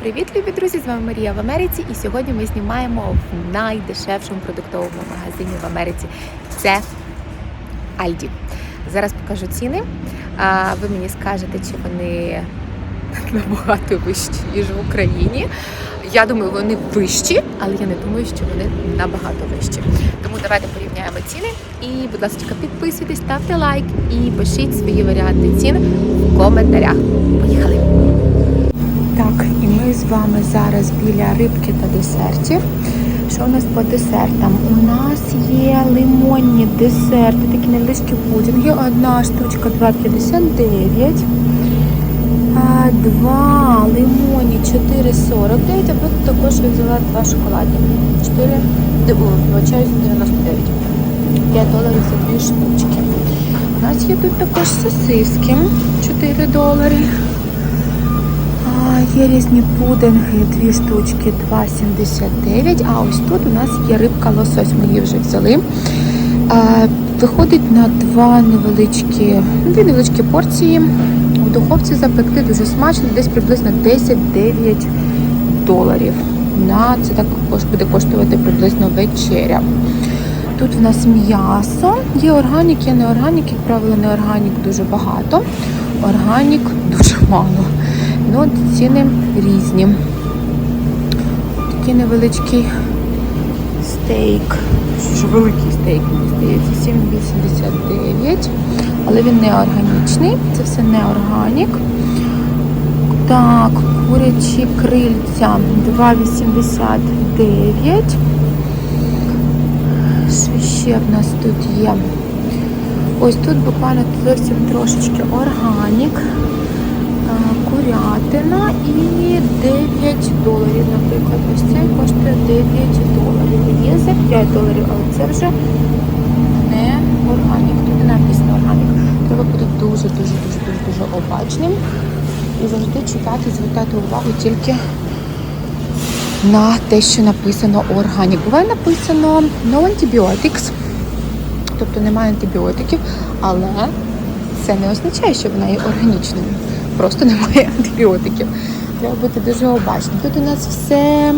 Привіт, любі друзі! З вами Марія в Америці, і сьогодні ми знімаємо в найдешевшому продуктовому магазині в Америці. Це Альді. Зараз покажу ціни. А ви мені скажете, чи вони набагато вищі, ніж в Україні. Я думаю, вони вищі, але я не думаю, що вони набагато вищі. Тому давайте порівняємо ціни. І, будь ласка, підписуйтесь, ставте лайк і пишіть свої варіанти цін в коментарях. Поїхали! Так, і ми з вами зараз біля рибки та десертів. Що у нас по десертам? У нас є лимонні десерти, такі невеличкі пудінги. Одна штучка 2,59. Два лимонні 4,49, або також взяла два шоколадні. 4, вибачаюсь, 99. 5 доларів за дві штучки. У нас є тут також сосиски 4 долари. Є різні пудинги, дві штучки 2,79. А ось тут у нас є рибка лосось, ми її вже взяли. Виходить на два невеличкі, дві невеличкі порції. В духовці запекти дуже смачно, десь приблизно 10-9 доларів. На це також буде коштувати приблизно вечеря. Тут в нас м'ясо, є органік, є неорганік, як правило, неорганік дуже багато, органік дуже мало. Ну, от ціни різні. Такий невеличкий стейк. Що великий стейк, мені здається, 7,89. Але він не органічний. Це все не органік. Так, курячі крильця 2,89. Що ще в нас тут є? Ось тут буквально зовсім трошечки органік курятина і 9 доларів, наприклад. Ось цей коштує 9 доларів. Є за 5 доларів, але це вже не органік. Тут не написано органік. Треба бути дуже, дуже, дуже, дуже, дуже обачним і завжди читати, звертати увагу тільки на те, що написано органік. Буває написано no antibiotics, тобто немає антибіотиків, але це не означає, що вона є органічною. Просто немає антибіотиків. Треба бути дуже обачним. Тут у нас все,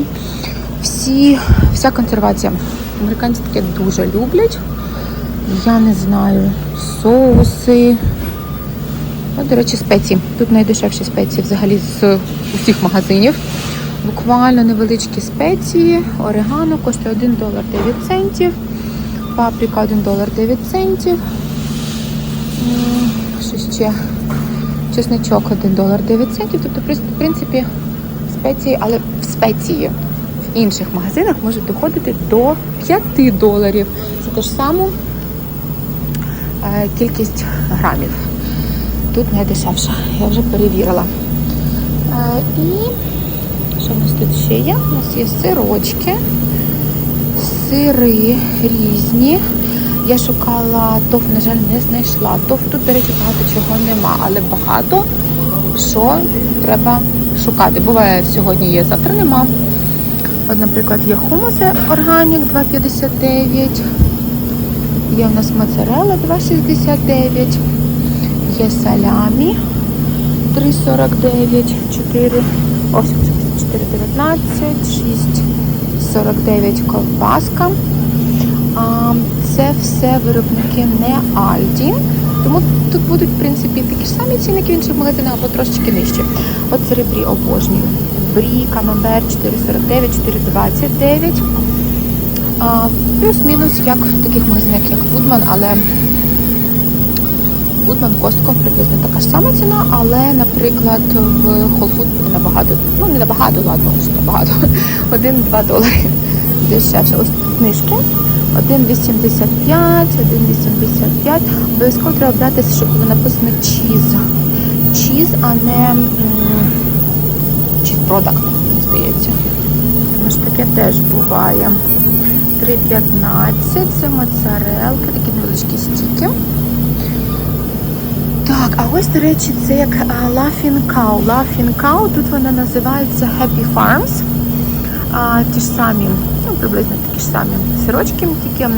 всі, вся консервація. Американці таке дуже люблять. Я не знаю, соуси. От, до речі, спеції. Тут найдешевші спеції взагалі з усіх магазинів. Буквально невеличкі спеції. Орегано коштує 1 долар 9 центів. Паприка 1 долар 9 центів. Що ще? Чесничок 1 долар 9 центів. Тобто, в принципі, спеції, але в спеції в інших магазинах можуть доходити до 5 доларів. Це те ж саме е, кількість грамів. Тут найдешевше, я вже перевірила. Е, І що в нас тут ще є? У нас є сирочки, сири різні. Я шукала тофу, на жаль, не знайшла. Тофу тут, до речі, багато чого нема, але багато що треба шукати. Буває, сьогодні є, завтра нема. От, наприклад, є хумуси органік 2,59. Є в нас моцарелла 2,69. Є салямі 3,49, 4, ось 4,19, 6,49 ковбаска. Це все виробники не Альді. Тому тут будуть, в принципі, такі ж самі як в інших магазинах, або трошечки нижче. От серебрі обожнюю. Брі, камамбер 4,49, 4,29. Плюс-мінус, як в таких магазинах, як Woodman, але Woodman, Costco приблизно така ж сама ціна, але, наприклад, в Whole Food буде набагато, ну не набагато, ладно, набагато, 1-2 долари дешевше. Ось тут знижки. 1,85, 1,85. Обов'язково треба брати, щоб було написано чіз. Чіз, а не чіз продакт, здається. Тому що таке теж буває. 3,15 це моцарелка, такі невеличкі стіки. Так, а ось, до речі, це як Laughing Cow. Laughing Cow, тут вона називається Happy Farms. А, ті ж самі, приблизно такі ж самі сирочки, тільки м,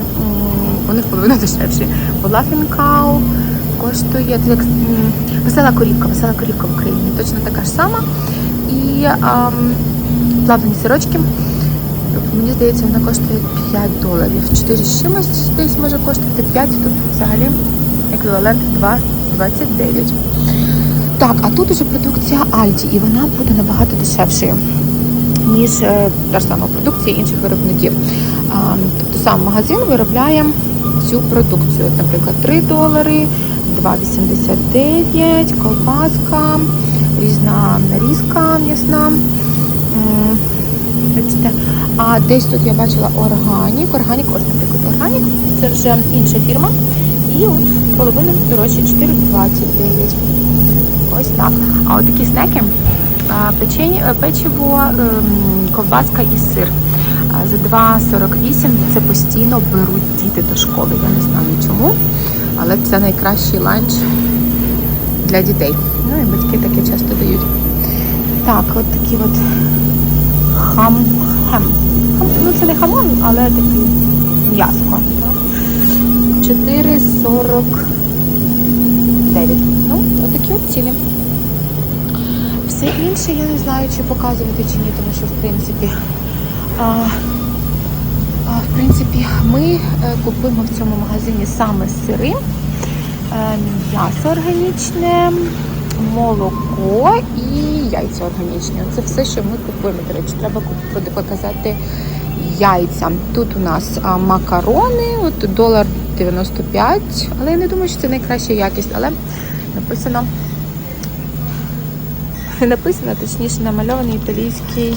вони в половину дешевші. Laughing Cow коштує як весела корівка, весела корівка в Україні. Точно така ж сама. І ам, плавлені сирочки. Мені здається, вона коштує 5 доларів. 4 з чимось десь може коштувати 5, тут взагалі еквівалент 2,29. Так, а тут уже продукція Альті, і вона буде набагато дешевшою, ніж е, та ж сама продукція інших виробників. Тобто сам магазин виробляє цю продукцію. Наприклад, 3 долари, 2,89, колбаска, різна нарізка м'ясна. А десь тут я бачила органік. Органік, ось, наприклад, органік. Це вже інша фірма. І от половина дорожче 4,29. Ось так. А от такі снеки, а, печені, е, печиво, ем, ковбаска і сир. За 2,48 це постійно беруть діти до школи. Я не знаю чому, але це найкращий ланч для дітей. Ну і батьки таке часто дають. Так, от такі от хам, хем. Ну це не хамон, але такий м'яско. 4,49. Ну, отакі от ціни. Все інше я не знаю, чи показувати чи ні, тому що в принципі. В принципі, ми е, купуємо в цьому магазині саме сири, е, м'ясо органічне, молоко і яйця органічні. Це все, що ми купуємо. До речі, треба куп- показати яйця. Тут у нас макарони, от долар 95, але я не думаю, що це найкраща якість, але написано. Написано, точніше намальований італійський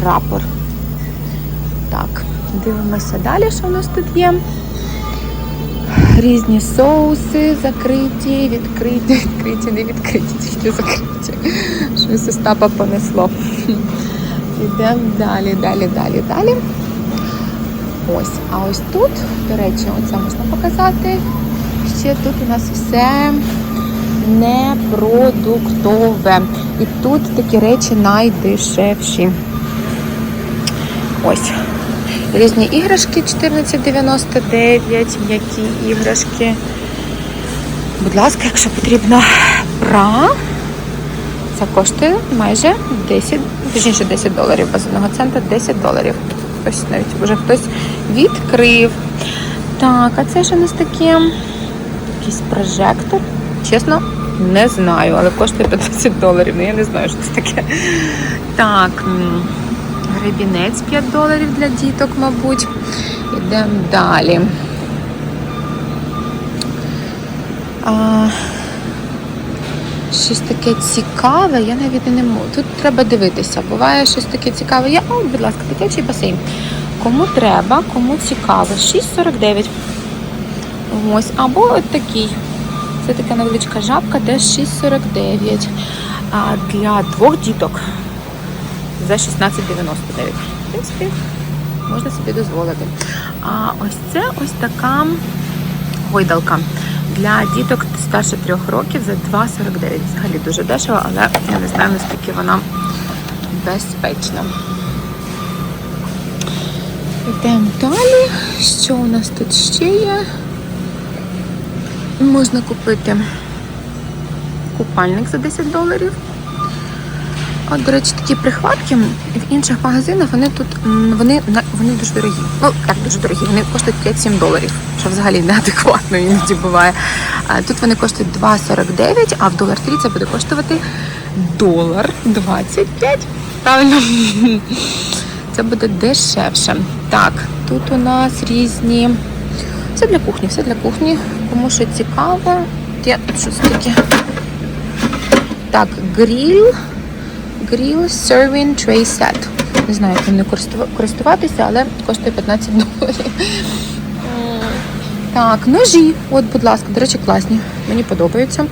прапор. Так, дивимося далі, що у нас тут є. Різні соуси закриті, відкриті, відкриті, не відкриті, тільки закриті. Щось Остапа понесло. Йдемо далі, далі, далі, далі. Ось, а ось тут, до речі, оце можна показати. Ще тут у нас все непродуктове. І тут такі речі найдешевші. Ось. Різні іграшки 14,99, м'які іграшки. Будь ласка, якщо потрібна бра, це коштує майже 10, точніше 10 доларів, без одного цента 10 доларів. Хтось навіть вже хтось відкрив. Так, а це ж у нас таке якийсь прожектор. Чесно, не знаю, але коштує 15 доларів. Ну я не знаю, що це таке. Так, гребінець 5 доларів для діток, мабуть. Йдемо далі. А, щось таке цікаве, я навіть не можу. Тут треба дивитися. Буває щось таке цікаве. Я, о, будь ласка, дитячий басейн. Кому треба, кому цікаво. 6,49. Ось, або от такий. Це така невеличка жабка, теж 6,49. А для двох діток за 16,99. В принципі, можна собі дозволити. А ось це ось така гойдалка. Для діток старше трьох років за 2,49. Взагалі дуже дешево, але я не знаю, наскільки вона безпечна. Йдемо далі. Що у нас тут ще є? Можна купити купальник за 10 доларів. От, до речі, такі прихватки в інших магазинах вони тут вони, вони дуже дорогі. Ну, так, дуже дорогі. Вони коштують 5-7 доларів, що взагалі неадекватно іноді буває. Тут вони коштують 2,49, а в долар 3 це буде коштувати долар 25. Правильно? Це буде дешевше. Так, тут у нас різні. Все для кухні, все для кухні. Кому що цікаво. Є тут щось таке. Так, гриль. Grill Serving Tray Set. Не знаю, як ним користуватися, але коштує 15 доларів. Так, ножі. От, будь ласка, до речі, класні. Мені подобаються.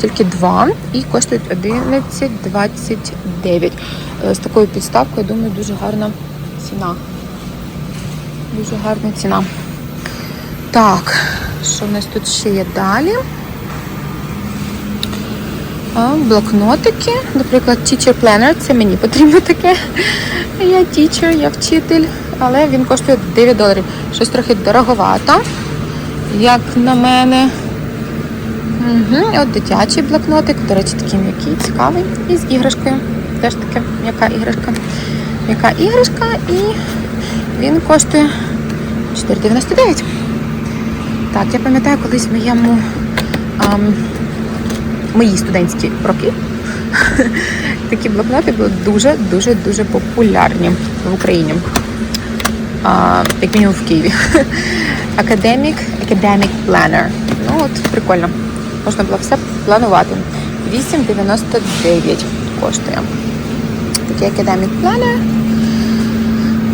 Тільки два і коштують 11,29. Е, З такою підставкою, я думаю, дуже гарна ціна. Дуже гарна ціна. Так, що в нас тут ще є далі? Блокнотики, наприклад, Teacher Planner, це мені потрібно таке. Я teacher, я вчитель, але він коштує 9 доларів. Щось трохи дороговато, як на мене. Угу, от дитячий блокнотик, до речі, такий м'який, цікавий. І з іграшкою. Теж таке м'яка іграшка. М'яка іграшка і він коштує 4,99. Так, я пам'ятаю, колись моєму ам, мої студентські роки такі блокноти були дуже-дуже дуже популярні в Україні. А, як мінімум в Києві. Academic, Academic Planner. Ну от прикольно. Можна було все планувати. 8,99 коштує. Такий Academic Planner.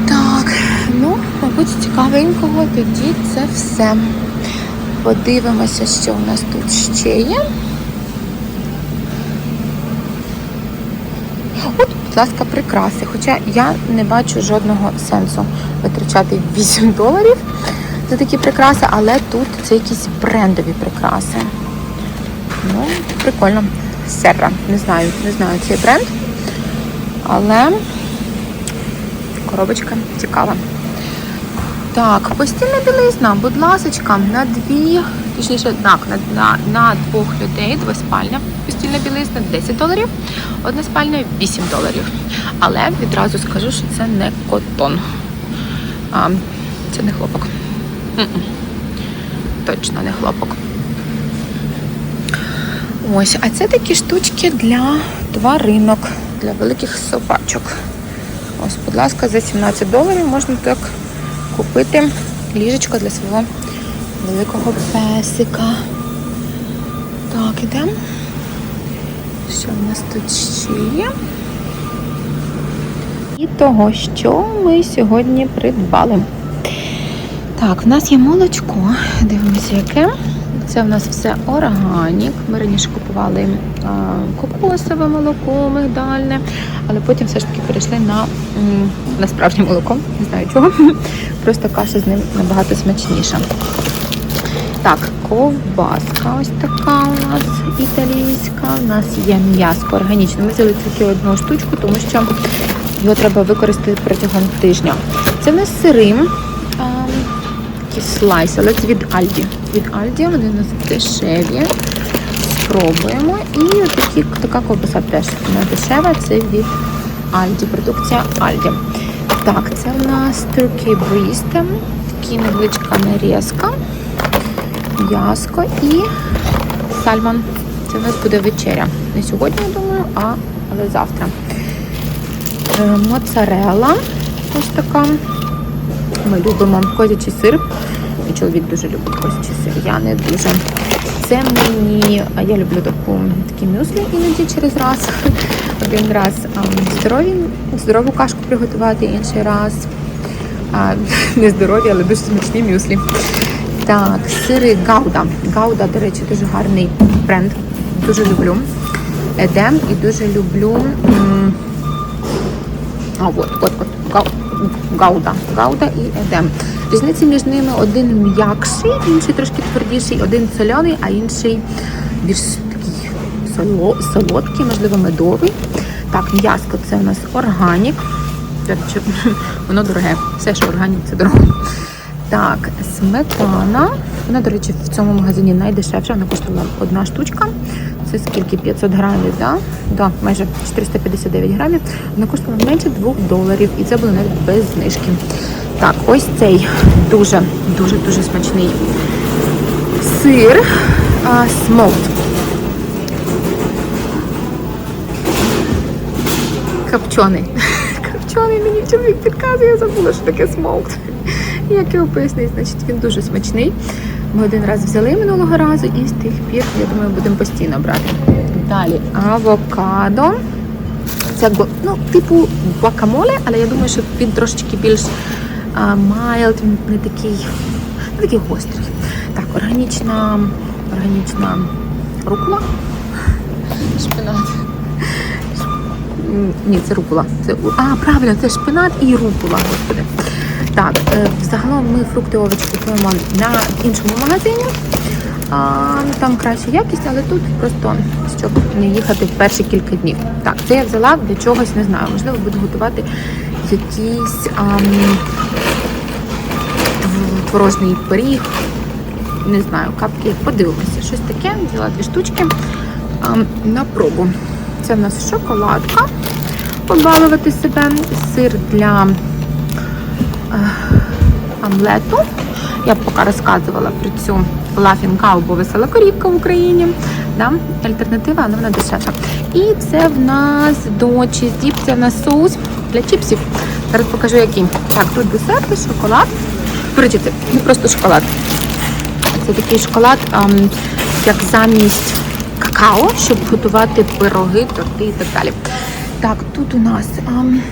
Так, ну, мабуть, цікавенького тоді це все. Подивимося, що у нас тут ще є. От, будь ласка, прикраси. Хоча я не бачу жодного сенсу витрачати 8 доларів за такі прикраси, але тут це якісь брендові прикраси. Ну, прикольно. Серра. Не знаю, не знаю цей бренд. Але коробочка цікава. Так, постільна білизна, будь ласочка, на дві, точніше, так, на, на, на двох людей, двоспальня постільна білизна 10 доларів, одна спальня 8 доларів. Але відразу скажу, що це не котон. А, це не хлопок. Точно не хлопок. Ось, а це такі штучки для тваринок, для великих собачок. Ось, будь ласка, за 17 доларів можна так купити ліжечко для свого великого песика. Так, ідемо. Що в нас тут ще є? І того, що ми сьогодні придбали. Так, в нас є молочко. Дивимося, яке. Це в нас все органік. Ми раніше купували а, кокосове молоко, мигдальне, але потім все ж таки перейшли на, на справжнє молоко. Не знаю чого. Просто каша з ним набагато смачніша. Так, ковбаска ось така у нас італійська. У нас є м'яско органічне. Ми взяли тільки одну штучку, тому що його треба використати протягом тижня. Це в нас сири. слайс, але це від Альді. Від Альді вони у нас дешеві. Спробуємо. І такі, така ковбаса теж вона дешева. Це від Альді. Продукція Альді. Так, це в нас Turkey Breast. Такі невеличка нарізка. М'яско і сальмон. Це в нас буде вечеря. Не сьогодні, я думаю, а але завтра. Е, Моцарелла. Ось така. Ми любимо козячий сир. Мій чоловік дуже любить козячий сир. Я не дуже. Це мені, я люблю таку такі мюслі іноді через раз. Один раз здорові, здорову кашку приготувати, інший раз не здорові, але дуже смачні мюслі. Так, сири Гауда. Гауда, до речі, дуже гарний бренд. Дуже люблю. Едем і дуже люблю. А, от, от, от. Гауда. Гауда і Едем. Різниця між ними один м'якший, інший трошки твердіший, один соляний, а інший більш такий соло- солодкий, можливо, медовий. Так, м'яско це у нас органік. Воно дороге. Все, що органік, це дорого. Так, сметана. Вона, до речі, в цьому магазині найдешевша. Вона коштувала одна штучка. Це скільки? 500 грамів, да? Да, майже 459 грамів. Вона коштувала менше 2 доларів. І це було навіть без знижки. Так, ось цей дуже, дуже, дуже смачний сир. Смолт. Копчений. Копчений мені чоловік підказує, я забула, що таке смолт. Як його пояснити, значить він дуже смачний. Ми один раз взяли минулого разу і з тих пір, я думаю, будемо постійно брати. Далі авокадо. Це ну, типу гуакамоле, але я думаю, що він трошечки більш він не такий, не такий гострий. Так, органічна, органічна рукола. Шпинат. Ні, це рукола. Це, а, правильно, це шпинат і рукола, господи. Так, е, взагалом ми фрукти овочі купуємо на іншому магазині. А, ну, там краща якість, але тут просто щоб не їхати в перші кілька днів. Так, це я взяла для чогось, не знаю. Можливо, буду готувати якийсь ам, творожний пиріг. не знаю, капки. Подивимося, щось таке. Взяла дві штучки а, на пробу. Це в нас шоколадка. Побалувати себе, сир для омлету. Я поки розказувала про цю лафінка або весела корівка в Україні. Да? Альтернатива, але вона дешевша. І це в нас до чиздіп, це в нас соус для чіпсів. Зараз покажу який. Так, тут десерти, шоколад. До не просто шоколад. Це такий шоколад, ем, як замість какао, щоб готувати пироги, торти і так далі. Так, тут у нас. ем,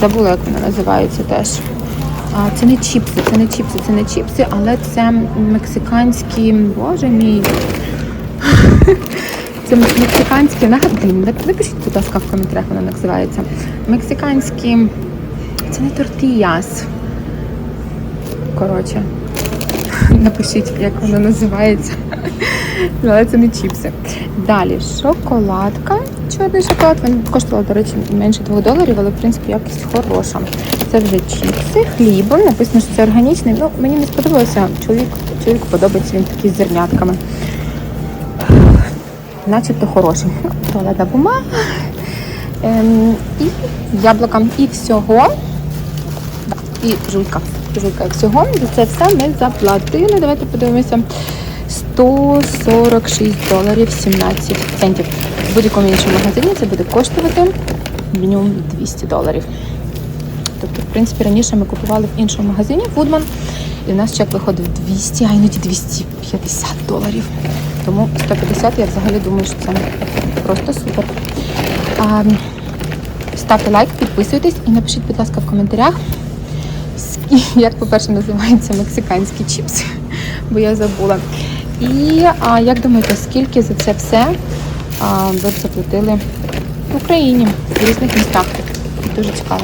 забула, як вона називається теж. Це не чіпси, це не чіпси, це не чіпси, але це мексиканські, боже мій. Це мексиканські нагадин. Напишіть, будь ласка, в коментарях вона називається. Мексиканські. Це не тортіяс. Коротше. Напишіть, як воно називається. Ну, Але це не чіпси. Далі шоколадка. Чорний шоколад. Він коштував, до речі, менше 2 доларів, але в принципі якість хороша. Це вже чіпси, хлібом. Написано, що це органічний. Ну, мені не сподобалося. Чоловік, чоловік подобається він такий з зернятками. Начебто хороший. Туалетна бумага. Ем, і яблука. І всього. І жуйка. Жуйка і всього. За це все ми заплатили. Давайте подивимося. 146 доларів 17 центів. В будь-якому іншому магазині це буде коштувати мінімум 200 доларів. Тобто, в принципі, раніше ми купували в іншому магазині Woodman, і в нас чек виходив 200, а іноді 250 доларів. Тому 150 я взагалі думаю, що це просто супер. А, ставте лайк, підписуйтесь і напишіть, будь ласка, в коментарях, як, по-перше, називаються мексиканські чіпси, бо я забула. І а, як думаєте, скільки за це все а, ви заплатили в Україні в різних містах? Дуже цікаво.